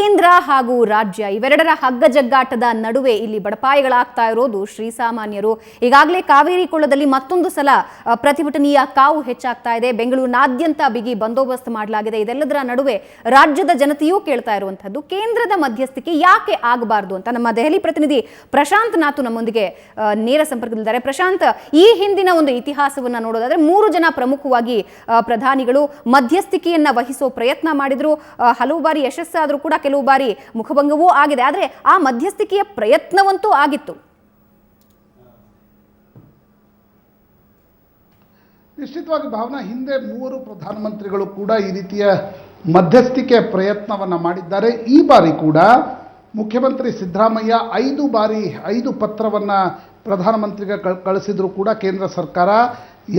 ಕೇಂದ್ರ ಹಾಗೂ ರಾಜ್ಯ ಇವೆರಡರ ಹಗ್ಗ ಜಗ್ಗಾಟದ ನಡುವೆ ಇಲ್ಲಿ ಬಡಪಾಯಿಗಳಾಗ್ತಾ ಇರೋದು ಶ್ರೀಸಾಮಾನ್ಯರು ಈಗಾಗಲೇ ಕಾವೇರಿ ಕೊಳ್ಳದಲ್ಲಿ ಮತ್ತೊಂದು ಸಲ ಪ್ರತಿಭಟನೆಯ ಕಾವು ಹೆಚ್ಚಾಗ್ತಾ ಇದೆ. ಬೆಂಗಳೂರಿನಾದ್ಯಂತ ಬಿಗಿ ಬಂದೋಬಸ್ತ್ ಮಾಡಲಾಗಿದೆ. ಇದೆಲ್ಲದರ ನಡುವೆ ರಾಜ್ಯದ ಜನತೆಯೂ ಕೇಳ್ತಾ ಇರುವಂತಹದ್ದು ಕೇಂದ್ರದ ಮಧ್ಯಸ್ಥಿಕೆ ಯಾಕೆ ಆಗಬಾರದು ಅಂತ. ನಮ್ಮ ದೆಹಲಿ ಪ್ರತಿನಿಧಿ ಪ್ರಶಾಂತ್ ನಾಥು ನಮ್ಮೊಂದಿಗೆ ನೇರ ಸಂಪರ್ಕದಲ್ಲಿದ್ದಾರೆ. ಪ್ರಶಾಂತ್, ಈ ಹಿಂದಿನ ಒಂದು ಇತಿಹಾಸವನ್ನ ನೋಡೋದಾದ್ರೆ ಮೂರು ಜನ ಪ್ರಮುಖವಾಗಿ ಪ್ರಧಾನಿಗಳು ಮಧ್ಯಸ್ಥಿಕೆಯನ್ನ ವಹಿಸೋ ಪ್ರಯತ್ನ ಮಾಡಿದ್ರು. ಹಲವು ಬಾರಿ ಯಶಸ್ಸಾದರೂ ಕೂಡ ಕೆಲವು ಬಾರಿ ಮುಖಭಂಗವೂ ಆಗಿದೆ. ಆದರೆ ಆ ಮಧ್ಯಸ್ಥಿಕೆಯ ಪ್ರಯತ್ನವಂತೂ ಆಗಿತ್ತು. ನಿಶ್ಚಿತವಾಗಿ ಭಾವನಾ, ಹಿಂದೆ ಮೂವರು ಪ್ರಧಾನಮಂತ್ರಿಗಳು ಕೂಡ ಈ ರೀತಿಯ ಮಧ್ಯಸ್ಥಿಕೆ ಪ್ರಯತ್ನವನ್ನು ಮಾಡಿದ್ದಾರೆ. ಈ ಬಾರಿ ಕೂಡ ಮುಖ್ಯಮಂತ್ರಿ ಸಿದ್ದರಾಮಯ್ಯ ಐದು ಬಾರಿ ಐದು ಪತ್ರವನ್ನು ಪ್ರಧಾನಮಂತ್ರಿಗೆ ಕಳಿಸಿದರೂ ಕೂಡ ಕೇಂದ್ರ ಸರ್ಕಾರ.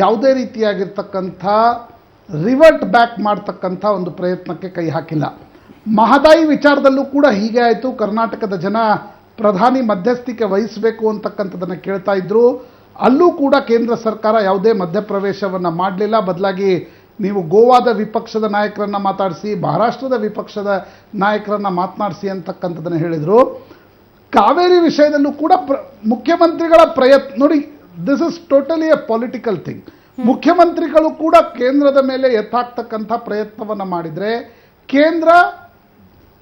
ಯಾವುದೇ ರೀತಿಯಾಗಿರ್ತಕ್ಕಂಥ ರಿವರ್ಟ್ ಬ್ಯಾಕ್ ಮಾಡ್ತಕ್ಕಂಥ ಒಂದು ಪ್ರಯತ್ನಕ್ಕೆ ಕೈ ಹಾಕಿಲ್ಲ. ಮಹದಾಯಿ ವಿಚಾರದಲ್ಲೂ ಕೂಡ ಹೀಗೆ ಆಯಿತು. ಕರ್ನಾಟಕದ ಜನ ಪ್ರಧಾನಿ ಮಧ್ಯಸ್ಥಿಕೆ ವಹಿಸಬೇಕು ಅಂತಕ್ಕಂಥದ್ದನ್ನು ಕೇಳ್ತಾ ಇದ್ರು. ಅಲ್ಲೂ ಕೂಡ ಕೇಂದ್ರ ಸರ್ಕಾರ ಯಾವುದೇ ಮಧ್ಯಪ್ರವೇಶವನ್ನು ಮಾಡಲಿಲ್ಲ. ಬದಲಾಗಿ ನೀವು ಗೋವಾದ ವಿಪಕ್ಷದ ನಾಯಕರನ್ನ ಮಾತಾಡಿಸಿ ಮಹಾರಾಷ್ಟ್ರದ ವಿಪಕ್ಷದ ನಾಯಕರನ್ನು ಮಾತನಾಡಿಸಿ ಅಂತಕ್ಕಂಥದ್ದನ್ನು ಹೇಳಿದರು. ಕಾವೇರಿ ವಿಷಯದಲ್ಲೂ ಕೂಡ ಪ್ರ ಮುಖ್ಯಮಂತ್ರಿಗಳ ಪ್ರಯತ್ನ ನೋಡಿ this is totally a political thing ಮುಖ್ಯಮಂತ್ರಿಗಳು ಕೂಡ ಕೇಂದ್ರದ ಮೇಲೆ ಎತ್ತಾಕ್ತಕ್ಕಂಥ ಪ್ರಯತ್ನವನ್ನು ಮಾಡಿದರೆ ಕೇಂದ್ರ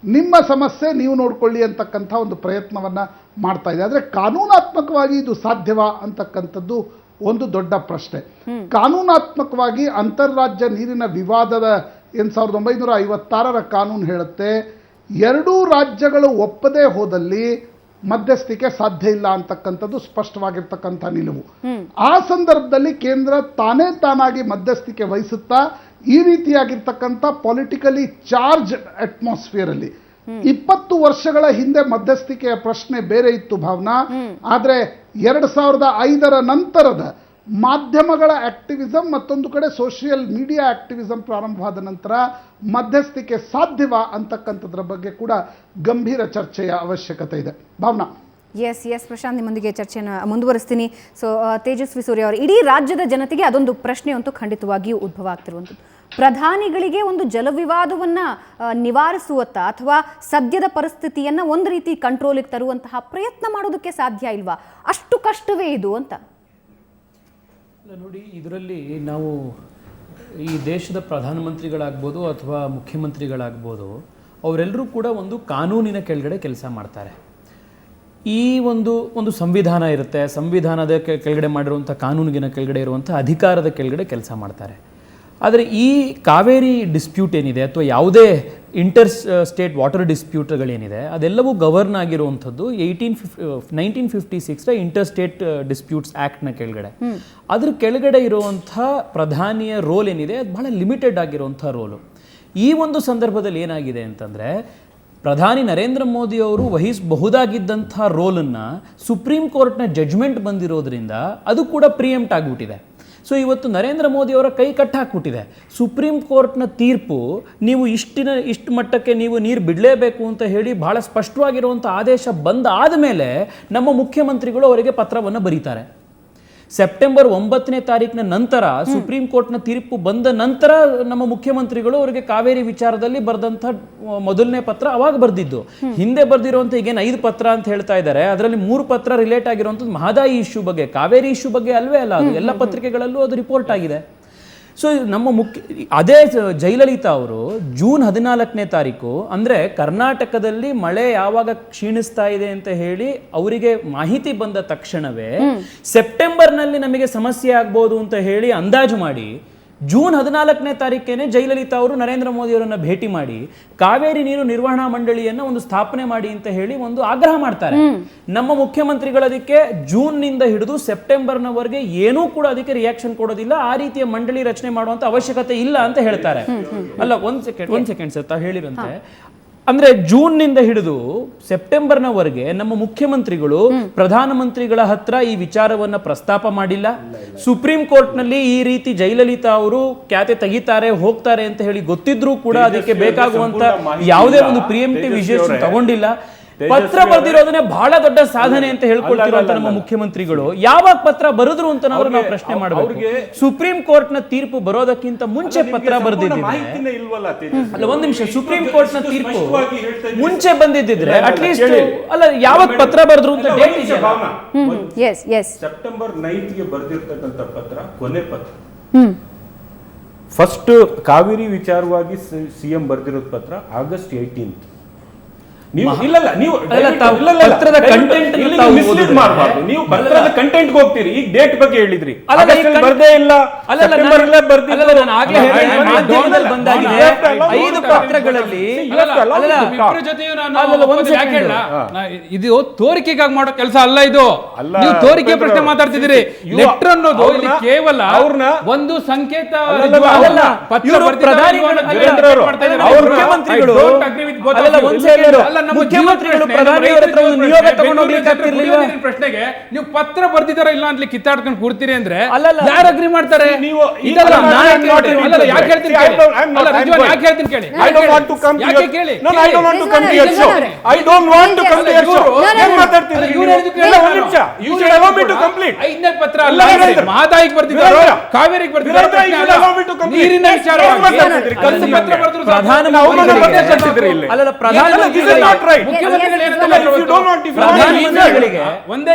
ನಿಮ್ಮ ಸಮಸ್ಯೆ ನೀವು ನೋಡಿಕೊಳ್ಳಿ ಅಂತಕ್ಕಂಥ ಒಂದು ಪ್ರಯತ್ನವನ್ನು ಮಾಡ್ತಾ ಇದೆ. ಆದರೆ ಕಾನೂನಾತ್ಮಕವಾಗಿ ಇದು ಸಾಧ್ಯವಾ ಅಂತಕ್ಕಂಥದ್ದು ಒಂದು ದೊಡ್ಡ ಪ್ರಶ್ನೆ. ಕಾನೂನಾತ್ಮಕವಾಗಿ ಅಂತಾರಾಜ್ಯ ನೀರಿನ ವಿವಾದದ ಏನು ಸಾವಿರದ ಒಂಬೈನೂರ ಐವತ್ತಾರರ ಕಾನೂನು ಹೇಳುತ್ತೆ ಎರಡೂ ರಾಜ್ಯಗಳು ಒಪ್ಪದೇ ಹೋದಲ್ಲಿ ಮಧ್ಯಸ್ಥಿಕೆ ಸಾಧ್ಯ ಇಲ್ಲ ಅಂತಕ್ಕಂಥದ್ದು ಸ್ಪಷ್ಟವಾಗಿರ್ತಕ್ಕಂಥ ನಿಲುವು. ಆ ಸಂದರ್ಭದಲ್ಲಿ ಕೇಂದ್ರ ತಾನೇ ತಾನಾಗಿ ಮಧ್ಯಸ್ಥಿಕೆ ವಹಿಸುತ್ತಾ ಈ ರೀತಿಯಾಗಿರ್ತಕ್ಕಂಥ ಪೊಲಿಟಿಕಲಿ ಚಾರ್ಜ್ ಅಟ್ಮಾಸ್ಫಿಯರಲ್ಲಿ ಇಪ್ಪತ್ತು ವರ್ಷಗಳ ಹಿಂದೆ ಮಧ್ಯಸ್ಥಿಕೆಯ ಪ್ರಶ್ನೆ ಬೇರೆ ಇತ್ತು ಭಾವನಾ. ಆದ್ರೆ ಎರಡ್ ಸಾವಿರದ ಐದರ ನಂತರದ ಮಾಧ್ಯಮಗಳ ಆಕ್ಟಿವಿಸಮ್ ಮತ್ತೊಂದು ಕಡೆ ಸೋಷಿಯಲ್ ಮೀಡಿಯಾ ಆಕ್ಟಿವಿಸಂ ಪ್ರಾರಂಭವಾದ ನಂತರ ಮಧ್ಯಸ್ಥಿಕೆ ಸಾಧ್ಯವಾ ಅಂತಕ್ಕಂಥದ್ರ ಬಗ್ಗೆ ಕೂಡ ಗಂಭೀರ ಚರ್ಚೆಯ ಅವಶ್ಯಕತೆ ಇದೆ. ಭಾವನಾ. ಎಸ್ ಎಸ್ ಪ್ರಶಾಂತ್ ನಿಮ್ಮೊಂದಿಗೆ ಚರ್ಚೆಯನ್ನು ಮುಂದುವರಿಸ್ತೀನಿ. ಸೊ ತೇಜಸ್ವಿ ಸೂರ್ಯ ಅವರು, ಇಡೀ ರಾಜ್ಯದ ಜನತೆಗೆ ಅದೊಂದು ಪ್ರಶ್ನೆಯಂತೂ ಖಂಡಿತವಾಗಿಯೂ ಉದ್ಭವ ಆಗ್ತಿರುವಂಥದ್ದು. ಪ್ರಧಾನಿಗಳಿಗೆ ಒಂದು ಜಲವಿವಾದವನ್ನು ನಿವಾರಿಸುವತ್ತ ಅಥವಾ ಸದ್ಯದ ಪರಿಸ್ಥಿತಿಯನ್ನು ಒಂದು ರೀತಿ ಕಂಟ್ರೋಲಿಗೆ ತರುವಂತಹ ಪ್ರಯತ್ನ ಮಾಡೋದಕ್ಕೆ ಸಾಧ್ಯ ಇಲ್ವಾ? ಅಷ್ಟು ಕಷ್ಟವೇ ಇದು ಅಂತ. ನೋಡಿ, ಇದರಲ್ಲಿ ನಾವು ಈ ದೇಶದ ಪ್ರಧಾನಮಂತ್ರಿಗಳಾಗ್ಬೋದು ಅಥವಾ ಮುಖ್ಯಮಂತ್ರಿಗಳಾಗ್ಬೋದು, ಅವರೆಲ್ಲರೂ ಕೂಡ ಒಂದು ಕಾನೂನಿನ ಕೆಳಗಡೆ ಕೆಲಸ ಮಾಡ್ತಾರೆ. ಈ ಒಂದು ಒಂದು ಸಂವಿಧಾನ ಇರುತ್ತೆ. ಸಂವಿಧಾನದ ಕೆಳಗಡೆ ಮಾಡಿರುವಂಥ ಕಾನೂನಿಗಿನ ಕೆಳಗಡೆ ಇರುವಂಥ ಅಧಿಕಾರದ ಕೆಳಗಡೆ ಕೆಲಸ ಮಾಡ್ತಾರೆ. ಆದರೆ ಈ ಕಾವೇರಿ ಡಿಸ್ಪ್ಯೂಟ್ ಏನಿದೆ ಅಥವಾ ಯಾವುದೇ ಇಂಟರ್ ಸ್ಟೇಟ್ ವಾಟರ್ ಡಿಸ್ಪ್ಯೂಟ್ಗಳೇನಿದೆ ಅದೆಲ್ಲವೂ ಗವರ್ನ್ ಆಗಿರುವಂಥದ್ದು ಏಯ್ಟೀನ್ ಫಿಫ್ ನೈನ್ಟೀನ್ ಫಿಫ್ಟಿ ಸಿಕ್ಸ್ರ ಇಂಟರ್ ಸ್ಟೇಟ್ ಡಿಸ್ಪ್ಯೂಟ್ಸ್ ಆ್ಯಕ್ಟ್ನ ಕೆಳಗಡೆ. ಅದ್ರ ಕೆಳಗಡೆ ಇರುವಂಥ ಪ್ರಧಾನಿಯ ರೋಲ್ ಏನಿದೆ ಅದು ಬಹಳ ಲಿಮಿಟೆಡ್ ಆಗಿರುವಂಥ ರೋಲು. ಈ ಒಂದು ಸಂದರ್ಭದಲ್ಲಿ ಏನಾಗಿದೆ ಅಂತಂದರೆ ಪ್ರಧಾನಿ ನರೇಂದ್ರ ಮೋದಿ ಅವರು ವಹಿಸಬಹುದಾಗಿದ್ದಂಥ ರೋಲನ್ನು ಸುಪ್ರೀಂ ಕೋರ್ಟ್ನ ಜಡ್ಜ್ಮೆಂಟ್ ಬಂದಿರೋದ್ರಿಂದ ಅದು ಕೂಡ ಪ್ರಿಯಂಪ್ಟ್ ಆಗಿಬಿಟ್ಟಿದೆ. ಸೊ ಇವತ್ತು ನರೇಂದ್ರ ಮೋದಿ ಅವರ ಕೈ ಕಟ್ಟಾಕ್ಬಿಟ್ಟಿದೆ ಸುಪ್ರೀಂ ಕೋರ್ಟ್ನ ತೀರ್ಪು ನೀವು ಇಷ್ಟಿನ, ಇಷ್ಟು ಮಟ್ಟಕ್ಕೆ ನೀವು ನೀರು ಬಿಡಲೇಬೇಕು ಅಂತ ಹೇಳಿ ಭಾಳ ಸ್ಪಷ್ಟವಾಗಿರುವಂಥ ಆದೇಶ ಬಂದಾದ ಮೇಲೆ ನಮ್ಮ ಮುಖ್ಯಮಂತ್ರಿಗಳು ಅವರಿಗೆ ಪತ್ರವನ್ನು ಬರೀತಾರೆ. ಸೆಪ್ಟೆಂಬರ್ ಒಂಬತ್ತನೇ ತಾರೀಕಿನ ನಂತರ ಸುಪ್ರೀಂ ಕೋರ್ಟ್ನ ತೀರ್ಪು ಬಂದ ನಂತರ ನಮ್ಮ ಮುಖ್ಯಮಂತ್ರಿಗಳು ಅವರಿಗೆ ಕಾವೇರಿ ವಿಚಾರದಲ್ಲಿ ಬರೆದಂತ ಮೊದಲನೇ ಪತ್ರ ಅವಾಗ ಬರೆದಿದ್ದು. ಹಿಂದೆ ಬರೆದಿರುವಂಥ ಈಗೇನು ಐದು ಪತ್ರ ಅಂತ ಹೇಳ್ತಾ ಇದ್ದಾರೆ. ಅದರಲ್ಲಿ ಮೂರು ಪತ್ರ ರಿಲೇಟ್ ಆಗಿರುವಂಥದ್ದು ಮಹದಾಯಿ ಇಶ್ಯೂ ಬಗ್ಗೆ ಕಾವೇರಿ ಇಶ್ಯೂ ಬಗ್ಗೆ ಅಲ್ವೇ ಅಲ್ಲ ಅದು ಎಲ್ಲ ಪತ್ರಿಕೆಗಳಲ್ಲೂ ಅದು ರಿಪೋರ್ಟ್ ಆಗಿದೆ. ಸೊ ನಮ್ಮ ಮುಖ್ಯ ಅದೇ ಜಯಲಲಿತಾ ಅವರು ಜೂನ್ ಹದಿನಾಲ್ಕನೇ ತಾರೀಕು ಅಂದರೆ ಕರ್ನಾಟಕದಲ್ಲಿ ಮಳೆ ಯಾವಾಗ ಕ್ಷೀಣಿಸ್ತಾ ಇದೆ ಅಂತ ಹೇಳಿ ಅವರಿಗೆ ಮಾಹಿತಿ ಬಂದ ತಕ್ಷಣವೇ ಸೆಪ್ಟೆಂಬರ್ನಲ್ಲಿ ನಮಗೆ ಸಮಸ್ಯೆ ಆಗ್ಬೋದು ಅಂತ ಹೇಳಿ ಅಂದಾಜು ಮಾಡಿ ಜೂನ್ ಹದಿನಾಲ್ಕನೇ ತಾರೀಕೇನೆ ಜಯಲಲಿತಾ ಅವರು ನರೇಂದ್ರ ಮೋದಿ ಅವರನ್ನ ಭೇಟಿ ಮಾಡಿ ಕಾವೇರಿ ನೀರು ನಿರ್ವಹಣಾ ಮಂಡಳಿಯನ್ನ ಒಂದು ಸ್ಥಾಪನೆ ಮಾಡಿ ಅಂತ ಹೇಳಿ ಒಂದು ಆಗ್ರಹ ಮಾಡ್ತಾರೆ. ನಮ್ಮ ಮುಖ್ಯಮಂತ್ರಿಗಳು ಅದಕ್ಕೆ ಜೂನ್ನಿಂದ ಹಿಡಿದು ಸೆಪ್ಟೆಂಬರ್ನವರೆಗೆ ಏನೂ ಕೂಡ ಅದಕ್ಕೆ ರಿಯಾಕ್ಷನ್ ಕೊಡೋದಿಲ್ಲ. ಆ ರೀತಿಯ ಮಂಡಳಿ ರಚನೆ ಮಾಡುವಂತ ಅವಶ್ಯಕತೆ ಇಲ್ಲ ಅಂತ ಹೇಳ್ತಾರೆ. ಅಲ್ಲ ಒಂದ್ ಸೆಕೆಂಡ್ ಒಂದ್ ಸೆಕೆಂಡ್ ಸರ್ ತಾವು ಹೇಳಿರಂತೆ. ಅಂದ್ರೆ ಜೂನ್ನಿಂದ ಹಿಡಿದು ಸೆಪ್ಟೆಂಬರ್ನವರೆಗೆ ನಮ್ಮ ಮುಖ್ಯಮಂತ್ರಿಗಳು ಪ್ರಧಾನಮಂತ್ರಿಗಳ ಹತ್ರ ಈ ವಿಚಾರವನ್ನ ಪ್ರಸ್ತಾಪ ಮಾಡಿಲ್ಲ. ಸುಪ್ರೀಂ ಕೋರ್ಟ್ನಲ್ಲಿ ಈ ರೀತಿ ಜಯಲಲಿತಾ ಅವರು ಖ್ಯಾತೆ ತೆಗಿತಾರೆ ಹೋಗ್ತಾರೆ ಅಂತ ಹೇಳಿ ಗೊತ್ತಿದ್ರೂ ಕೂಡ ಅದಕ್ಕೆ ಬೇಕಾಗುವಂತ ಯಾವುದೇ ಒಂದು ಪ್ರಿಯಂಟಿ ವಿಷಯ ತಗೊಂಡಿಲ್ಲ. ಪತ್ರ ಬರೆದಿರೋದನ್ನೇ ಬಹಳ ದೊಡ್ಡ ಸಾಧನೆ ಅಂತ ಹೇಳ್ಕೊಳ್ತಿರುವಂತ ನಮ್ಮ ಮುಖ್ಯಮಂತ್ರಿಗಳು. ಯಾವಾಗ ಪತ್ರ ಬರೆದ್ರು ಅಂತ ನಾವು ನಾವು ಪ್ರಶ್ನೆ ಮಾಡಬೇಕು. ಅವ್ರಿಗೆ- ಸುಪ್ರೀಂ ಕೋರ್ಟ್ನ ತೀರ್ಪು ಬರೋದಕ್ಕಿಂತ ಮುಂಚೆ ಪತ್ರ ಬರೆದಿದ್ದೀನಿ ಮಾಹಿತಿನೇ ಇಲ್ವಲ್ಲ ತೇಜಸ್ವಿ ಅಲ್ಲ ಒಂದ್ ನಿಮಿಷ. ಸುಪ್ರೀಂ ಕೋರ್ಟ್ನ ತೀರ್ಪು. ಮುಂಚೆ ಬಂದಿದ್ದಿದ್ರೆ ಅಟ್ಲೀಸ್ಟ್ ಅಲ್ಲ ಯಾವತ್ ಪತ್ರ ಬರೆದ್ರು ಅಂತ ಡೇಟ್ ಇದೆ ಸೆಪ್ಟೆಂಬರ್ ನೈನ್ತ್ಗೆ ಬರೆದಿರ್ತಕ್ಕಂಥ ಪತ್ರ ಕೊನೆ ಪತ್ರ. ಹ್ಮ್. ಫಸ್ಟ್ ಕಾವೇರಿ ವಿಚಾರವಾಗಿ ಸಿಎಂ ಬರೆದಿರೋದ್ ಪತ್ರ ಆಗಸ್ಟ್ ಏಯ್ಟೀನ್ತ್ ನೀವು ಇಲ್ಲಲ್ಲ ನೀವು ಪತ್ರದ ಕಂಟೆಂಟ್ ಮಿಸ್ಲೀಡ್ ಮಾಡಬಾರ್ದು. ಇಲ್ಲಿ ನೀವು ಪತ್ರದ ಕಂಟೆಂಟ್ ಹೋಗ್ತೀರಿ. ಈಗ ಡೇಟ್ ಬಗ್ಗೆ ಹೇಳಿದ್ರಿ. ಬರ್ದೇ ಇಲ್ಲ. ಸೆಪ್ಟೆಂಬರ್. ಅಲ್ಲ, ಅಲ್ಲ, ನಾನು ಆಗ್ಲೇ ಹೇಳಿದೆ, ಬಂದಾಗಿದೆ. ಐದು. ಪತ್ರಗಳಲ್ಲಿ ಇಬ್ಬರ ಜೊತೆಯೂ ನಾನು ಅಲ್ಲಲ್ಲ, ಯಾಕೆ. ಹೇಳ? ಇದು ತೋರಿಕೆಗಾಗಿ ಮಾಡೋ ಕೆಲಸ ಅಲ್ಲ ಇದು. ಅಲ್ಲ, ನೀವು ತೋರಿಕೆ ಪ್ರಶ್ನೆ ಮಾತಾಡ್ತಿದ್ದೀರಿ. ಲೆಟರ್ ಅನ್ನೋದು ಇಲ್ಲಿ ಕೇವಲ ಅವ್ರನ್ನ- ಒಂದು ಸಂಕೇತ I ಮುಖ್ಯಮಂತ್ರಿಗಳು- don't ಮುಖ್ಯಮಂತ್ರಿಗಳು ಜೀವ ಪ್ರಧಾನಿಯವರ ಹತ್ರ ಒಂದು ನಿಯೋಗ ತಗೊಂಡು ಹೋಗ್ಲಿಕ್ಕೆ ಪ್ರಶ್ನೆಗೆ ನೀವು ಪತ್ರ ಬರ್ದಿದಾರ ಇಲ್ಲ ಅಂತ ಕಿತ್ತಾಡ್ಕೊಂಡು ಕೂರ್ತೀರಿ ಅಂದ್ರೆ. ಯಾರು ಅಗ್ರಿ ಮಾಡ್ತಾರೆ? ನೀವು ಇದಲ್ಲ, ನಾನು. ಯಾಕೆ ಹೇಳ್ತೀನಿ. ಯಾಕೆ ಹೇಳ್ತೀನಿ ಕೇಳಿ? ಯಾಕೆ ಕೇಳಿ? ಏನ್. ಮಾತಾಡ್ತಿದ್ದೀರಿ ಇವ್ರು ಇಲ್ಲ, ನಿಮಿಷ. ಐದನೇ ಪತ್ರ ಅಲ್ಲ ಕಾವೇರಿಗೆ ನೀರಿನ ಮಾತಾಡ್ತಿದ್ದೀರಿ? ಪತ್ರ ಬರೆದ್ರು ಪ್ರಧಾನ ಇಲ್ಲಿ. ಅಲ್ಲ, ಪ್ರಧಾನ ಒಂದೇ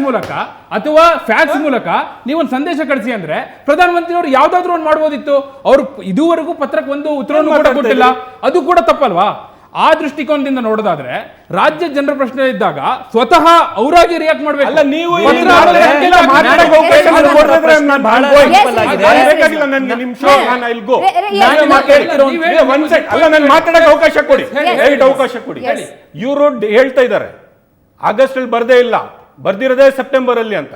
ಮೂಲಕ? ಅಥವಾ ಫ್ಯಾಕ್ಸ್ ಮೂಲಕ ನೀವು ಒಂದು ಸಂದೇಶ ಕಳಿಸಿ ಅಂದ್ರೆ ಪ್ರಧಾನಮಂತ್ರಿ ಅವರು ಯಾವ್ದಾದ್ರು ಒಂದು ಮಾಡ್ಬೋದಿತ್ತು. ಅವರು ಇದುವರೆಗೂ ಪತ್ರಕ್ಕೆ ಒಂದು ಉತ್ತರವನ್ನು ಕೂಡ ಕೊಟ್ಟಿಲ್ಲ. ಅದು ಕೂಡ ತಪ್ಪಲ್ವಾ? ಆ ದೃಷ್ಟಿಕೋನದಿಂದ ನೋಡೋದಾದ್ರೆ ರಾಜ್ಯ ಜನರ ಪ್ರಶ್ನೆ ಇದ್ದಾಗ ಸ್ವತಃ ಅವರಾಗಿ ರಿಯಾಕ್ಟ್ ಮಾಡ್ಬೇಕು. ಅಲ್ಲ ನೀವು ಮಾತಾಡಕ್ಕೆ ಅವಕಾಶ ಕೊಡಿ. ರೈಟ್ ಅವಕಾಶ ಕೊಡಿ. ಇವರು ಹೇಳ್ತಾ ಇದ್ದಾರೆ. ಆಗಸ್ಟ್ ಅಲ್ಲಿ ಬರ್ದೇ ಇಲ್ಲ. ಬರ್ದಿರೋದೇ ಸೆಪ್ಟೆಂಬರ್ ಅಲ್ಲಿ ಅಂತ.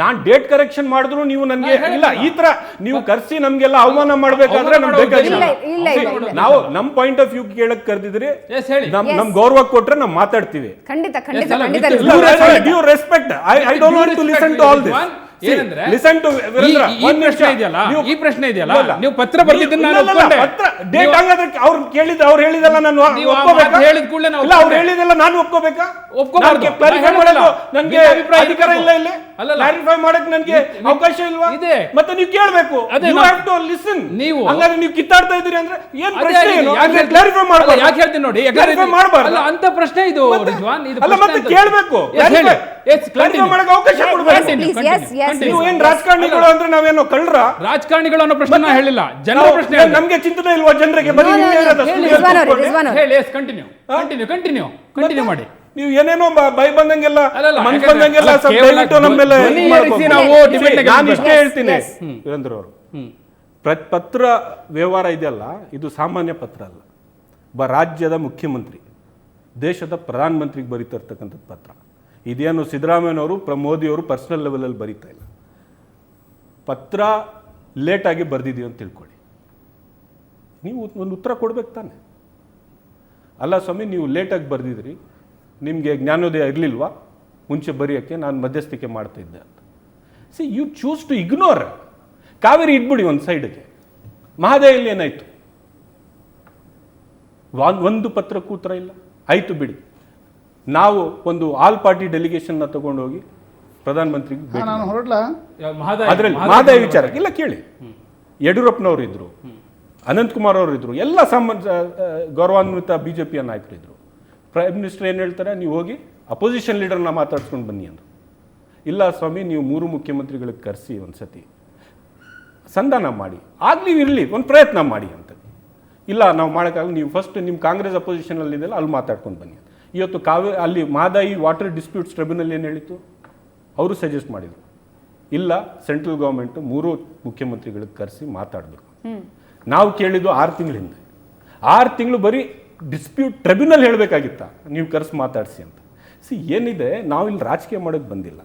ನಾನ್ ಡೇಟ್ ಕರೆಕ್ಷನ್ ಮಾಡಿದ್ರು ನೀವು ನನಗೆ ಇಲ್ಲ ಈ ತರ ನೀವು ಕರ್ಸಿ ನಮ್ಗೆಲ್ಲ ಅವಮಾನ ಮಾಡ್ಬೇಕಾದ್ರೆ ನಮ್ ನಮ್ಗೆ ಬೇಕಾಗಿಲ್ಲ. ನಾವು ನಮ್ ಪಾಯಿಂಟ್ ಆಫ್ ವ್ಯೂ ಕೇಳಕ್ ಕರೆದಿದ್ರಿ. ನಮ್ ಗೌರವ ಕೊಟ್ರೆ ನಾವು ಮಾತಾಡ್ತೀವಿ. ಖಂಡಿತ ಖಂಡಿತ ರೆಸ್ಪೆಕ್ಟ್ ಐ ಡೋಂಟ್ ಇಲ್ಲ, to listen to all respect. ಏನಂದ್ರೆ ಲಿಸನ್ ಟು ವೀರೇಂದ್ರ, ಈ- ಪ್ರಶ್ನೆ ಇದೆಯಲ್ಲ, ನೀವು- ಈ ಪ್ರಶ್ನೆ ಇದೆಯಲ್ಲ. ನೀವು ಪತ್ರ ಬರ್ದಿದ್ದನ್ನ ನಾನು ಒಪ್ಕೊಂಡೆ. ಪತ್ರ ಡೇಟ್ ನೀವು- ಹಂಗಾದ್ರೆ ಅವ್ರು ಕೇಳಿದ ಅವ್ರು ಹೇಳಿದಲ್ಲ ನಾನು ಒಪ್ಕೋಬೇಕಾ? ಹೇಳಿದ ಕೂಡ್ಲೇ ನಾವು ಇಲ್ಲ ಅವ್ರು ಹೇಳಿದಲ್ಲ ನಾನು ಒಪ್ಕೋಬೇಕಾ ಒಪ್ಕೋಬಾರ್ದು. ಕ್ಲಾರಿಫೈ clarify ನನಗೆ ಅಧಿಕಾರ. ಇಲ್ಲ ಇಲ್ಲಿ ಅಲ್ಲಲ್ಲ. ಕ್ಲಾರಿಫೈ ಮಾಡಕ್ ನನ್ಗೆ ಅವಕಾಶ ಇಲ್ವಾ ಇದೆ. ಮತ್ತೆ ನೀವು ಕೇಳ್ಬೇಕು ಯು ಹ್ಯಾವ್ ಟು ಲಿಸನ್ ನೀವು- ಹಂಗಾದ್ರೆ ನೀವು ಕಿತ್ತಾಡ್ತಾ ಇದ್ದೀರಿ ಅಂದ್ರೆ ಏನು ಪ್ರಶ್ನೆ ಏನು ಯಾಕೆ ಹೇಳ್ತೀನಿ- ಕ್ಲಾರಿಫೈ ಅಲ್ಲ, ಮಾಡಬಾರ್ದು ಯಾಕೆ ಹೇಳ್ತೀನಿ ನೋಡಿ ಇದು- ಮಾಡ್ಬಾರ್ದು. ಅಲ್ಲ ಅಂತ ಪ್ರಶ್ನೆ ಇದು ರಿಜ್ವಾನ್ ಇದು ಅಲ್ಲ, ಮತ್ತೆ ಕೇಳಬೇಕು ಕೇಳ್ಬೇಕು. Yes, ಹೇಳಿ. Clarify- Yes, Clarify continue. ಮಾಡಕ್ ಅವಕಾಶ ಕೊಡ್ಬೇಕು. ರಾಜಕಾರಣಿಗಳು ಅಂದ್ರೆ ನಾವೇನೋ ಕಳ್ರ ರಾಜಕಾರಣಿಗಳು ಅನ್ನೋ ಪ್ರಶ್ನೆ ನಾನು ಹೇಳಿಲ್ಲ. ಜನರ ಪ್ರಶ್ನೆ ನಮಗೆ ಚಿಂತನೆ ಇಲ್ವಾ ಜನರಿಗೆ? ಬರೀ ನಿಮ್ಗೆ ಇರೋದು ಹೇಳಿ, yes continue continue continue continue ಮಾಡಿ. ನೀವು ಏನೇನೋ ಬ- ಬೈ ಬಂದಂಗೆಲ್ಲ ಮನ್ಸ್ ಬಂದಂಗೆಲ್ಲ ದಯವಿಟ್ಟು ನಮ್ಮ ಮೇಲೆ ಧ್ವನಿ ಇದು ಮಾಡ್ಕೊಂಡು. ಏರಿಸಿ ನಾವು See, debate ಗೆ ನಾನು ಇಷ್ಟೇ ಹೇಳ್ತೀನಿ. ವೀರೇಂದ್ರ ಅವರು ಪತ್ರ ವ್ಯವಹಾರ ಇದೆಯಲ್ಲ ಇದು ಸಾಮಾನ್ಯ ಪತ್ರ ಅಲ್ಲ. ಒಬ್ಬ ರಾಜ್ಯದ ಮುಖ್ಯಮಂತ್ರಿ ದೇಶದ ಪ್ರಧಾನಮಂತ್ರಿಗೆ ಬರೀತಾ ಇರ್ತಕ್ಕಂಥದ್ದು ಪತ್ರ. ಇದೇನು ಸಿದ್ದರಾಮಯ್ಯನವರು ಪ್ರ, ಮೋದಿಯವರು ಪರ್ಸನಲ್ ಲೆವೆಲಲ್ಲಿ ಬರೀತಾ ಇಲ್ಲ. ಪತ್ರ ಲೇಟಾಗಿ ಬರೆದಿದ್ದೀವಿ ಅಂತ ತಿಳ್ಕೊಳ್ಳಿ. ನೀವು ಒಂದು ಉತ್ತರ ಕೊಡ್ಬೇಕು ತಾನೆ. ಅಲ್ಲ ಸ್ವಾಮಿ, ನೀವು ಲೇಟಾಗಿ ಬರೆದಿದ್ರಿ. ನಿಮಗೆ ಜ್ಞಾನೋದಯ ಇರಲಿಲ್ವಾ? ಮುಂಚೆ ಬರೆಯೋಕ್ಕೆ ನಾನು ಮಧ್ಯಸ್ಥಿಕೆ ಮಾಡ್ತಾ ಇದ್ದೆ ಅಂತ. See you choose to ignore Kaveri ಇಟ್ಬಿಡಿ ಒಂದು ಸೈಡ್ಗೆ ಮಹಾದೇವಿಯಲ್ಲಿ ಏನಾಯಿತು? ಒಂದು ಪತ್ರಕ್ಕೂ ಉತ್ತರ ಇಲ್ಲ. ಆಯಿತು ಬಿಡಿ. ನಾವು ಒಂದು ಆಲ್ ಪಾರ್ಟಿ ಡೆಲಿಗೇಷನ್ನ ತಗೊಂಡೋಗಿ ಪ್ರಧಾನಮಂತ್ರಿಗೆ ನಾನು ಹೊರಡ್ಲಾ ಮಹದಾಯಿ ಅದ್ರಲ್ಲಿ ಮಹದಾಯಿ ವಿಚಾರ ಇಲ್ಲ ಕೇಳಿ. ಯಡಿಯೂರಪ್ಪನವರು ಇದ್ರು ಅನಂತಕುಮಾರ್ ಅವರು ಇದ್ರು ಎಲ್ಲ ಸಂಬಂಧ ಗೌರವಾನ್ವಿತ ಬಿಜೆಪಿಯ ನಾಯಕರು ಇದ್ರು ಪ್ರೈಮ್ ಮಿನಿಸ್ಟರ್ ಏನು ಹೇಳ್ತಾರೆ? ನೀವು ಹೋಗಿ ಅಪೋಸಿಷನ್ ಲೀಡರ್ನ ಮಾತಾಡ್ಸ್ಕೊಂಡು ಬನ್ನಿ ಅಂದರು. ಇಲ್ಲ ಸ್ವಾಮಿ ನೀವು ಮೂರು ಮುಖ್ಯಮಂತ್ರಿಗಳಿಗೆ ಕರೆಸಿ ಒಂದ್ಸತಿ. ಸಂಧಾನ ಮಾಡಿ. ಆಗಲಿ ಇರಲಿ ಒಂದು ಪ್ರಯತ್ನ ಮಾಡಿ ಅಂತ ಇಲ್ಲ ನಾವು ಮಾಡೋಕ್ಕಾಗಲ್ಲ. ನೀವು ಫಸ್ಟ್ ನಿಮ್ಮ ಕಾಂಗ್ರೆಸ್ ಅಪೋಸಿಷನಲ್ಲಿ ಇದೆಯಲ್ಲ ಅಲ್ಲಿ ಮಾತಾಡ್ಕೊಂಡು ಬನ್ನಿ ಇವತ್ತು ಕಾವೇ ಅಲ್ಲಿ ಮಾದಾಯಿ ವಾಟರ್ ಡಿಸ್ಪ್ಯೂಟ್ಸ್ ಟ್ರಿಬ್ಯುನಲ್ ಏನು ಹೇಳಿತು ಅವರು ಸಜೆಸ್ಟ್ ಮಾಡಿದರು. ಇಲ್ಲ ಸೆಂಟ್ರಲ್ ಗೌರ್ಮೆಂಟ್ ಮೂರು ಮುಖ್ಯಮಂತ್ರಿಗಳಿಗೆ ಕರೆಸಿ ಮಾತಾಡಬೇಕು ನಾವು ಕೇಳಿದ್ದು ಆರು ತಿಂಗಳ ಹಿಂದೆ. ಆರು ತಿಂಗಳು ಬರೀ ಡಿಸ್ಪ್ಯೂಟ್ ಟ್ರಿಬ್ಯುನಲ್ ಹೇಳಬೇಕಾಗಿತ್ತ? ನೀವು ಕರೆಸಿ ಮಾತಾಡಿಸಿ ಅಂತ. ಸಿ ಏನಿದೆ ನಾವು ಇಲ್ಲಿ ರಾಜಕೀಯ ಮಾಡೋಕ್ಕೆ ಬಂದಿಲ್ಲ.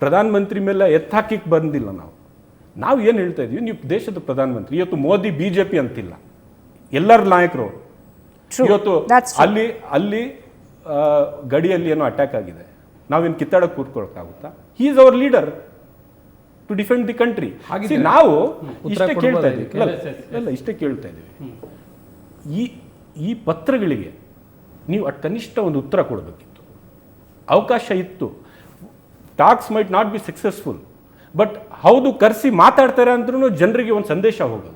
ಪ್ರಧಾನಮಂತ್ರಿ ಮೇಲೆ ಎತ್ತಾಕಿಕ್ ಬಂದಿಲ್ಲ ನಾವು. ನಾವು ಏನು ಹೇಳ್ತಾ ಇದೀವಿ? ನೀವು ದೇಶದ ಪ್ರಧಾನಮಂತ್ರಿ ಇವತ್ತು ಮೋದಿ ಬಿ ಜೆ ಪಿ ಅಂತಿಲ್ಲ. ಎಲ್ಲರ ನಾಯಕರು. ಇವತ್ತು ಅಲ್ಲಿ ಅಲ್ಲಿ ಆ, ಗಡಿಯಲ್ಲಿ ಏನೋ ಅಟ್ಯಾಕ್ ಆಗಿದೆ. ನಾವೇನು ಕಿತ್ತಾಡಕ್ಕೆ ಕೂತ್ಕೊಳಕಾಗುತ್ತಾ he is our leader to defend the country ಹಾಗೆ ನಾವು ಇಷ್ಟೇ ಕೇಳ್ತಾ ಇದ್ದೀವಿ. ಅಲ್ಲ ಇಲ್ಲ ಇಷ್ಟೇ ಕೇಳ್ತಾ ಇದ್ದೀವಿ. ಈ ಈ ಪತ್ರಗಳಿಗೆ ನೀವು ಅಟ್ ಕನಿಷ್ಠ ಒಂದು ಉತ್ತರ ಕೊಡಬೇಕಿತ್ತು. ಅವಕಾಶ ಇತ್ತು. Talks might not be successful but ಹೌದು ಕರೆಸಿ ಮಾತಾಡ್ತಾರೆ ಅಂದ್ರೂ ಜನರಿಗೆ ಒಂದು ಸಂದೇಶ ಹೋಗೋದು.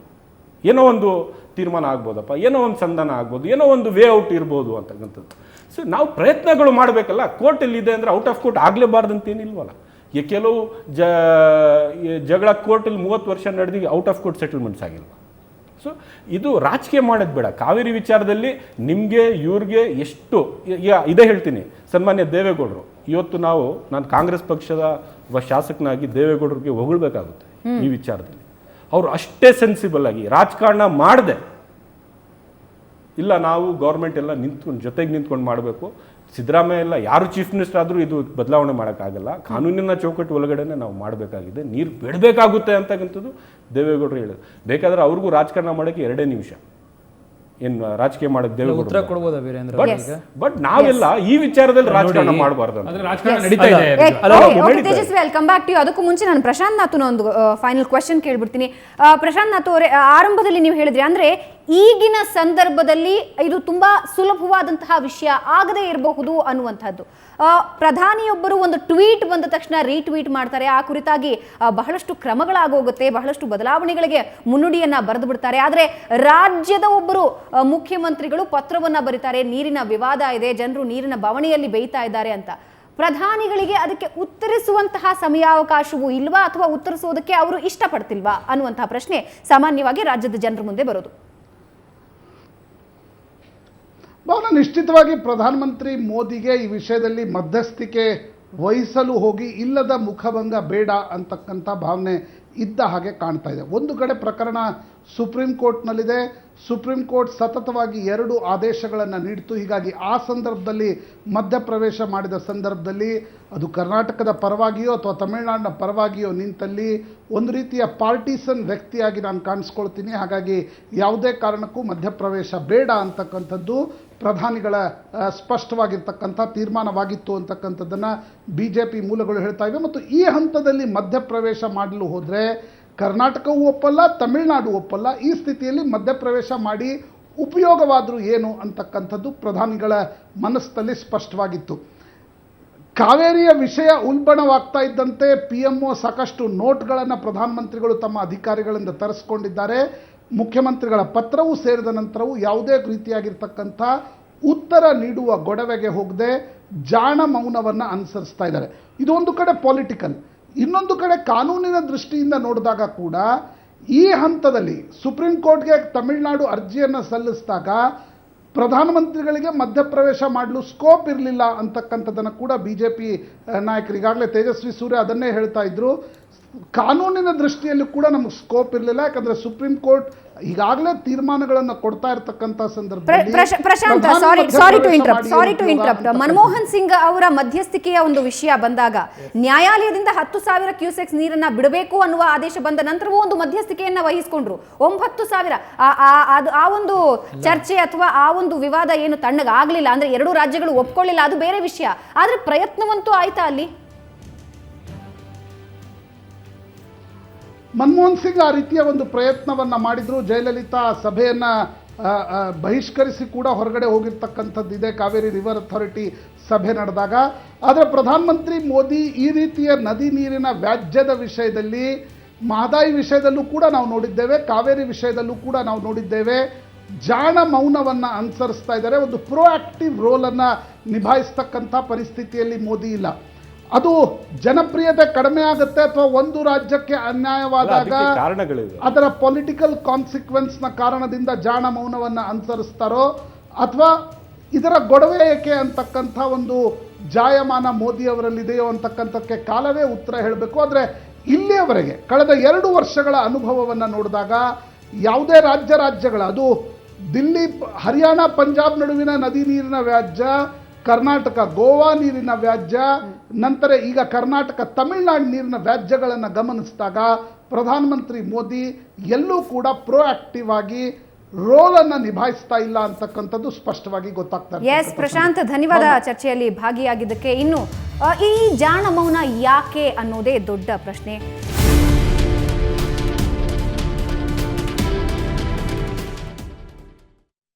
ಏನೋ ಒಂದು ತೀರ್ಮಾನ ಆಗ್ಬೋದಪ್ಪ ಏನೋ ಒಂದು ಸಂಧಾನ ಆಗ್ಬೋದು ಏನೋ ಒಂದು ವೇ ಔಟ್ ಇರ್ಬೋದು ಅಂತಕ್ಕಂಥದ್ದು. ಸೊ ನಾವು ಪ್ರಯತ್ನಗಳು ಮಾಡಬೇಕಲ್ಲ ಕೋರ್ಟಲ್ಲಿ ಇದೆ ಅಂದರೆ ಔಟ್ ಆಫ್ ಕೋರ್ಟ್ ಆಗಲೇಬಾರ್ದು ಅಂತ ಏನಿಲ್ವಲ್ಲ. ಈ ಕೆಲವು ಜ ಜಗಳ ಕೋರ್ಟಲ್ಲಿ ಮೂವತ್ತು ವರ್ಷ ನಡೆದಿಗೆ ಔಟ್ ಆಫ್ ಕೋರ್ಟ್ ಸೆಟಲ್ಮೆಂಟ್ಸ್ ಆಗಿಲ್ಲ ಸೊ ಇದು ರಾಜಕೀಯ ಮಾಡೋದು ಬೇಡ. ಕಾವೇರಿ ವಿಚಾರದಲ್ಲಿ ನಿಮಗೆ ಇವ್ರಿಗೆ ಎಷ್ಟು ಇದೇ ಹೇಳ್ತೀನಿ ಸನ್ಮಾನ್ಯ ದೇವೇಗೌಡರು ಇವತ್ತು ನಾವು ನಾನು ಕಾಂಗ್ರೆಸ್ ಪಕ್ಷದ ಒಬ್ಬ ಶಾಸಕನಾಗಿ ದೇವೇಗೌಡರಿಗೆ ಹೊಗಳ್ಬೇಕಾಗುತ್ತೆ ಈ ವಿಚಾರದಲ್ಲಿ. ಅವರು ಅಷ್ಟೇ ಸೆನ್ಸಿಬಲ್ ಆಗಿ ರಾಜಕಾರಣ ಮಾಡದೆ. ಇಲ್ಲ, ನಾವು ಗೌರ್ಮೆಂಟ್ ಎಲ್ಲ ನಿಂತ್ಕೊಂಡು, ಜೊತೆಗೆ ನಿಂತ್ಕೊಂಡು ಮಾಡಬೇಕು. ಸಿದ್ದರಾಮಯ್ಯ ಎಲ್ಲ ಯಾರು ಚೀಫ್ ಮಿನಿಸ್ಟರ್ ಆದರೂ ಇದು ಬದಲಾವಣೆ ಮಾಡೋಕ್ಕಾಗಲ್ಲ. ಕಾನೂನಿನ ಚೌಕಟ್ಟು ಒಳಗಡೆನೆ ನಾವು ಮಾಡಬೇಕಾಗಿದೆ. ನೀರು ಬಿಡಬೇಕಾಗುತ್ತೆ ಅಂತಕ್ಕಂಥದ್ದು ದೇವೇಗೌಡರು ಹೇಳಿದ್ರು. ಬೇಕಾದರೆ ಅವ್ರಿಗೂ ರಾಜಕಾರಣ ಮಾಡೋಕ್ಕೆ ಎರಡೇ ನಿಮಿಷ. ಏನು ರಾಜಕೀಯ ಮಾಡೋಕ್ಕೆ ಉತ್ತರ ದೇವೇಗೌಡರು ಕೊಡ್ಬೋದಾ ವೀರೇಂದ್ರ ಬಟ್ ಈಗ ಬಟ್ ನಾವೆಲ್ಲ ಈ ವಿಚಾರದಲ್ಲಿ ರಾಜಕಾರಣ ಮಾಡಬಾರ್ದು ಅಂತ. ಆದ್ರೆ ರಾಜಕಾರಣ ನಡೀತಾ ಇದೆ. ತೇಜಸ್ವಿ ಅಲ್ಲಿ ಕಮ್ ಬ್ಯಾಕ್ ಟು ಅದಕ್ಕೂ ಮುಂಚೆ ನಾನು ಪ್ರಶಾಂತ್ ನಾಥ್ನ ಒಂದು ಫೈನಲ್ ಕ್ವಶನ್ ಕೇಳ್ಬಿಡ್ತೀನಿ. ಆ, ಪ್ರಶಾಂತ್ ನಾಥ್ ಅವರೇ ಆ, ಆರಂಭದಲ್ಲಿ ನೀವು ಹೇಳಿದ್ರಿ ಅಂದ್ರೆ ಈಗಿನ ಸಂದರ್ಭದಲ್ಲಿ ಇದು ತುಂಬಾ ಸುಲಭವಾದಂತಹ ವಿಷಯ ಆಗದೇ ಇರಬಹುದು ಅನ್ನುವಂಥದ್ದು. ಪ್ರಧಾನಿಯೊಬ್ಬರು ಒಂದು ಟ್ವೀಟ್ ಬಂದ ತಕ್ಷಣ ರೀಟ್ವೀಟ್ ಮಾಡ್ತಾರೆ. ಆ ಕುರಿತಾಗಿ ಬಹಳಷ್ಟು ಕ್ರಮಗಳಾಗೋಗುತ್ತೆ. ಬಹಳಷ್ಟು ಬದಲಾವಣೆಗಳಿಗೆ ಮುನ್ನುಡಿಯನ್ನು ಬರೆದು ಬಿಡ್ತಾರೆ. ಆದರೆ ರಾಜ್ಯದ ಒಬ್ಬರು ಮುಖ್ಯಮಂತ್ರಿಗಳು ಪತ್ರವನ್ನ ಬರೀತಾರೆ. ನೀರಿನ ವಿವಾದ ಇದೆ, ಜನರು ನೀರಿನ ಬವಣೆಯಲ್ಲಿ ಬೇಯ್ತಾ ಇದ್ದಾರೆ ಅಂತ. ಪ್ರಧಾನಿಗಳಿಗೆ ಅದಕ್ಕೆ ಉತ್ತರಿಸುವಂತಹ ಸಮಯಾವಕಾಶವೂ ಇಲ್ವಾ ಅಥವಾ ಉತ್ತರಿಸುವುದಕ್ಕೆ ಅವರು ಇಷ್ಟಪಡ್ತಿಲ್ವಾ ಅನ್ನುವಂತಹ ಪ್ರಶ್ನೆ ಸಾಮಾನ್ಯವಾಗಿ ರಾಜ್ಯದ ಜನರ ಮುಂದೆ ಬರೋದು. ಭಾವನ ನಿಶ್ಚಿತವಾಗಿ ಪ್ರಧಾನಮಂತ್ರಿ ಮೋದಿಗೆ ಈ ವಿಷಯದಲ್ಲಿ ಮಧ್ಯಸ್ಥಿಕೆ ವಹಿಸಲು ಹೋಗಿ ಇಲ್ಲದ ಮುಖಭಂಗ ಬೇಡ ಅಂತಕ್ಕಂಥ ಭಾವನೆ ಇದ್ದ ಹಾಗೆ ಕಾಣ್ತಾ ಇದೆ. ಒಂದು ಕಡೆ ಪ್ರಕರಣ ಸುಪ್ರೀಂ ಕೋರ್ಟ್ನಲ್ಲಿದೆ. ಸುಪ್ರೀಂ ಕೋರ್ಟ್ ಸತತವಾಗಿ ಎರಡು ಆದೇಶಗಳನ್ನು ನೀಡಿತು. ಹೀಗಾಗಿ ಆ ಸಂದರ್ಭದಲ್ಲಿ ಮಧ್ಯಪ್ರವೇಶ ಮಾಡಿದ ಸಂದರ್ಭದಲ್ಲಿ ಅದು ಕರ್ನಾಟಕದ ಪರವಾಗಿಯೋ ಅಥವಾ ತಮಿಳುನಾಡಿನ ಪರವಾಗಿಯೋ ನಿಂತಲ್ಲಿ ಒಂದು ರೀತಿಯ ಪಾರ್ಟಿಸನ್ ವ್ಯಕ್ತಿಯಾಗಿ ನಾನು ಕಾಣಿಸ್ಕೊಳ್ತೀನಿ. ಹಾಗಾಗಿ ಯಾವುದೇ ಕಾರಣಕ್ಕೂ ಮಧ್ಯಪ್ರವೇಶ ಬೇಡ ಅಂತಕ್ಕಂಥದ್ದು ಪ್ರಧಾನಿಗಳ ಸ್ಪಷ್ಟವಾಗಿರ್ತಕ್ಕಂಥ ತೀರ್ಮಾನವಾಗಿತ್ತು ಅಂತಕ್ಕಂಥದ್ದನ್ನು ಬಿ ಜೆ ಪಿ ಮೂಲಗಳು ಹೇಳ್ತಾ ಇವೆ. ಮತ್ತು ಈ ಹಂತದಲ್ಲಿ ಮಧ್ಯಪ್ರವೇಶ ಮಾಡಲು ಹೋದರೆ ಕರ್ನಾಟಕವೂ ಒಪ್ಪಲ್ಲ, ತಮಿಳುನಾಡು ಒಪ್ಪಲ್ಲ. ಈ ಸ್ಥಿತಿಯಲ್ಲಿ ಮಧ್ಯಪ್ರವೇಶ ಮಾಡಿ ಉಪಯೋಗವಾದರೂ ಏನು ಅಂತಕ್ಕಂಥದ್ದು ಪ್ರಧಾನಿಗಳ ಮನಸ್ಸಲ್ಲಿ ಸ್ಪಷ್ಟವಾಗಿತ್ತು. ಕಾವೇರಿಯ ವಿಷಯ ಉಲ್ಬಣವಾಗ್ತಾ ಇದ್ದಂತೆ ಪಿ ಎಂ ಒ ಸಾಕಷ್ಟು ನೋಟ್ಗಳನ್ನು ಪ್ರಧಾನಮಂತ್ರಿಗಳು ತಮ್ಮ ಅಧಿಕಾರಿಗಳಿಂದ ತರಿಸ್ಕೊಂಡಿದ್ದಾರೆ. ಮುಖ್ಯಮಂತ್ರಿಗಳ ಪತ್ರವೂ ಸೇರಿದ ನಂತರವೂ ಯಾವುದೇ ರೀತಿಯಾಗಿರ್ತಕ್ಕಂಥ ಉತ್ತರ ನೀಡುವ ಗೊಡವೆಗೆ ಹೋಗದೆ ಜಾಣ ಮೌನವನ್ನು ಅನುಸರಿಸ್ತಾ ಇದ್ದಾರೆ. ಇದೊಂದು ಕಡೆ ಪೊಲಿಟಿಕಲ್ ಇನ್ನೊಂದು ಕಡೆ ಕಾನೂನಿನ ದೃಷ್ಟಿಯಿಂದ ನೋಡಿದಾಗ ಕೂಡ ಈ ಹಂತದಲ್ಲಿ ಸುಪ್ರೀಂ ಕೋರ್ಟ್ಗೆ ತಮಿಳುನಾಡು ಅರ್ಜಿಯನ್ನು ಸಲ್ಲಿಸಿದಾಗ ಪ್ರಧಾನಮಂತ್ರಿಗಳಿಗೆ ಮಧ್ಯಪ್ರವೇಶ ಮಾಡಲು ಸ್ಕೋಪ್ ಇರಲಿಲ್ಲ ಅಂತಕ್ಕಂಥದ್ದನ್ನು ಕೂಡ ಬಿ ಜೆ ಪಿ ನಾಯಕರು ಈಗಾಗಲೇ ತೇಜಸ್ವಿ ಸೂರ್ಯ ಅದನ್ನೇ ಹೇಳ್ತಾ ಇದ್ರು. ಕಾನೂನಿನ ದೃಷ್ಟಿಯಲ್ಲೂ ಕೂಡ ನಮಗೆ ಸ್ಕೋಪ್ ಇರಲಿಲ್ಲ. ಯಾಕಂದ್ರೆ ಸುಪ್ರೀಂ ಕೋರ್ಟ್ ಈಗಾಗಲೇ ತೀರ್ಮಾನಗಳನ್ನು ಕೊಡ್ತಾ ಇರತಕ್ಕಂತ ಸಂದರ್ಭ ಮನಮೋಹನ್ ಸಿಂಗ್ ಅವರ ಮಧ್ಯಸ್ಥಿಕೆಯ ಒಂದು ವಿಷಯ ಬಂದಾಗ ನ್ಯಾಯಾಲಯದಿಂದ ಹತ್ತು ಸಾವಿರ ಕ್ಯೂಸೆಕ್ಸ್ ನೀರನ್ನ ಬಿಡಬೇಕು ಅನ್ನುವ ಆದೇಶ ಬಂದ ನಂತರವೂ ಒಂದು ಮಧ್ಯಸ್ಥಿಕೆಯನ್ನ ವಹಿಸಿಕೊಂಡ್ರು. ಒಂಬತ್ತು ಸಾವಿರ. ಆ- ಆ- ಅದು ಆ ಒಂದು ಚರ್ಚೆ ಅಥವಾ ಆ ಒಂದು ವಿವಾದ ಏನು ತಣ್ಣಗಾಗ್ಲಿಲ್ಲ. ಅಂದ್ರೆ ಎರಡು ರಾಜ್ಯಗಳು ಒಪ್ಕೊಳ್ಳಿಲ್ಲ. ಅದು ಬೇರೆ ವಿಷಯ. ಆದ್ರೆ ಪ್ರಯತ್ನವಂತೂ ಆಯ್ತಾ ಅಲ್ಲಿ? ಮನಮೋಹನ್ ಸಿಂಗ್ ಆ ರೀತಿಯ ಒಂದು ಪ್ರಯತ್ನವನ್ನು ಮಾಡಿದ್ರು. ಜಯಲಲಿತಾ ಸಭೆಯನ್ನು ಬಹಿಷ್ಕರಿಸಿ ಕೂಡ ಹೊರಗಡೆ ಹೋಗಿರ್ತಕ್ಕಂಥದ್ದಿದೆ ಕಾವೇರಿ ರಿವರ್ ಅಥಾರಿಟಿ ಸಭೆ ನಡೆದಾಗ. ಆದರೆ ಪ್ರಧಾನಮಂತ್ರಿ ಮೋದಿ ಈ ರೀತಿಯ ನದಿ ನೀರಿನ ವ್ಯಾಜ್ಯದ ವಿಷಯದಲ್ಲಿ ಮಹದಾಯಿ ವಿಷಯದಲ್ಲೂ ಕೂಡ ನಾವು ನೋಡಿದ್ದೇವೆ, ಕಾವೇರಿ ವಿಷಯದಲ್ಲೂ ಕೂಡ ನಾವು ನೋಡಿದ್ದೇವೆ. ಜಾಣ ಮೌನವನ್ನು ಅನುಸರಿಸ್ತಾ ಇದ್ದಾರೆ. ಒಂದು ಪ್ರೋ ಆಕ್ಟಿವ್ ರೋಲನ್ನು ನಿಭಾಯಿಸ್ತಕ್ಕಂಥ ಪರಿಸ್ಥಿತಿಯಲ್ಲಿ ಮೋದಿ ಇಲ್ಲ. ಅದು ಜನಪ್ರಿಯತೆ ಕಡಿಮೆ ಆಗುತ್ತೆ ಅಥವಾ ಒಂದು ರಾಜ್ಯಕ್ಕೆ ಅನ್ಯಾಯವಾದಾಗ ಕಾರಣಗಳಿವೆ. ಅದರ ಪೊಲಿಟಿಕಲ್ ಕಾನ್ಸಿಕ್ವೆನ್ಸ್ನ ಕಾರಣದಿಂದ ಜಾಣ ಮೌನವನ್ನು ಅನುಸರಿಸ್ತಾರೋ ಅಥವಾ ಇದರ ಗೊಡವೆ ಏಕೆ ಅಂತಕ್ಕಂಥ ಒಂದು ಜಾಯಮಾನ ಮೋದಿ ಅವರಲ್ಲಿದೆಯೋ ಅಂತಕ್ಕಂಥಕ್ಕೆ ಕಾಲವೇ ಉತ್ತರ ಹೇಳಬೇಕು. ಆದರೆ ಇಲ್ಲಿಯವರೆಗೆ ಕಳೆದ ಎರಡು ವರ್ಷಗಳ ಅನುಭವವನ್ನು ನೋಡಿದಾಗ ಯಾವುದೇ ರಾಜ್ಯ ರಾಜ್ಯಗಳ ಅದು ದಿಲ್ಲಿ ಹರಿಯಾಣ ಪಂಜಾಬ್ ನಡುವಿನ ನದಿ ನೀರಿನ ವ್ಯಾಜ್ಯ ಕರ್ನಾಟಕ ಗೋವಾ ನೀರಿನ ವ್ಯಾಜ್ಯ ನಂತರ ಈಗ ಕರ್ನಾಟಕ ತಮಿಳುನಾಡು ನೀರಿನ ವ್ಯಾಜ್ಯಗಳನ್ನು ಗಮನಿಸಿದಾಗ ಪ್ರಧಾನಮಂತ್ರಿ ಮೋದಿ ಎಲ್ಲೂ ಕೂಡ ಪ್ರೋ ಆಕ್ಟಿವ್ ಆಗಿ ರೋಲನ್ನು ನಿಭಾಯಿಸ್ತಾ ಇಲ್ಲ ಅಂತಕ್ಕಂಥದ್ದು ಸ್ಪಷ್ಟವಾಗಿ ಗೊತ್ತಾಗ್ತದೆ ಎಸ್. ಪ್ರಶಾಂತ್ ಧನ್ಯವಾದ ಚರ್ಚೆಯಲ್ಲಿ ಭಾಗಿಯಾಗಿದ್ದಕ್ಕೆ ಇನ್ನು ಈ ಜಾಣ ಮೌನ ಯಾಕೆ ಅನ್ನೋದೇ ದೊಡ್ಡ ಪ್ರಶ್ನೆ